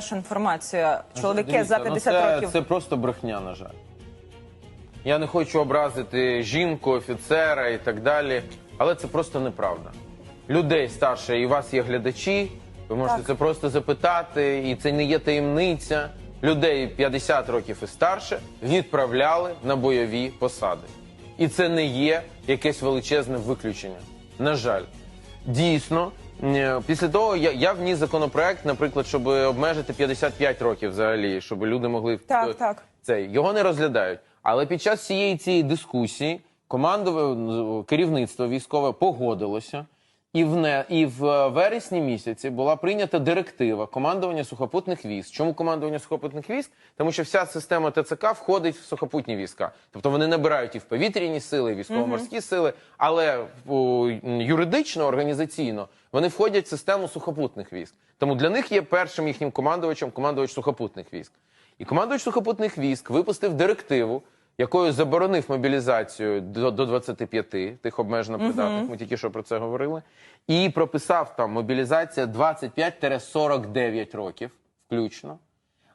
Вашу інформацію, чоловіки Дивіться, за ну, 50 це, років. Це просто брехня, на жаль. Я не хочу образити жінку, офіцера і так далі, але це просто неправда. Людей старше, і у вас є глядачі, ви можете Так. це просто запитати, і це не є таємниця. Людей 50 років і старше відправляли на бойові посади. І це не є якесь величезне виключення. На жаль, дійсно, після того я, я вніс законопроект, наприклад, щоб обмежити 55 років взагалі, щоб люди могли Так, е, так. це його не розглядають. Але під час цієї цієї дискусії командове керівництво військове погодилося, і в не і в е, вересні місяці була прийнята директива командування сухопутних військ. Чому командування сухопутних військ? Тому що вся система ТЦК входить в сухопутні війська, тобто вони набирають і в повітряні сили, і військово-морські сили, але о, юридично, організаційно вони входять в систему сухопутних військ. Тому для них є першим їхнім командувачем командувач сухопутних військ. І командувач сухопутних військ випустив директиву, якою заборонив мобілізацію до, до 25 тих обмежено придатних. Ми тільки що про це говорили. І прописав там мобілізація 25-49 років, включно,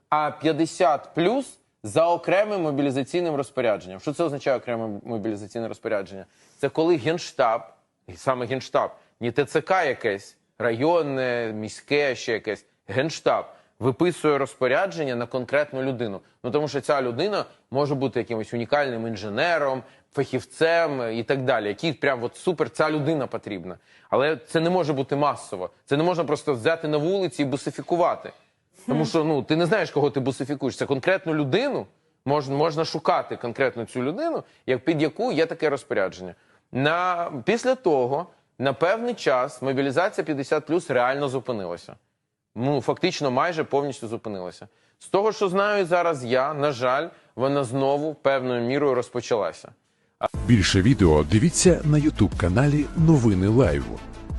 а 50 плюс за окремим мобілізаційним розпорядженням. Що це означає окреме мобілізаційне розпорядження? Це коли генштаб, і саме генштаб, не ТЦК якесь, районне, міське, ще якесь, генштаб виписує розпорядження на конкретну людину. Ну тому що ця людина може бути якимось унікальним інженером, фахівцем і так далі. Який прям от супер ця людина потрібна. Але це не може бути масово. Це не можна просто взяти на вулиці і бусифікувати. Тому що ну ти не знаєш, кого ти бусифікуєш. Це конкретну людину. Можна, можна шукати конкретно цю людину, як під яку є таке розпорядження. На після того на певний час мобілізація 50 плюс реально зупинилася. Ну фактично майже повністю зупинилася. З того, що знаю зараз, я на жаль, вона знову певною мірою розпочалася. Більше відео дивіться на Ютуб каналі Новини Лайв.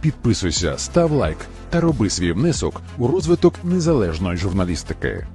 Підписуйся, став лайк та роби свій внесок у розвиток незалежної журналістики.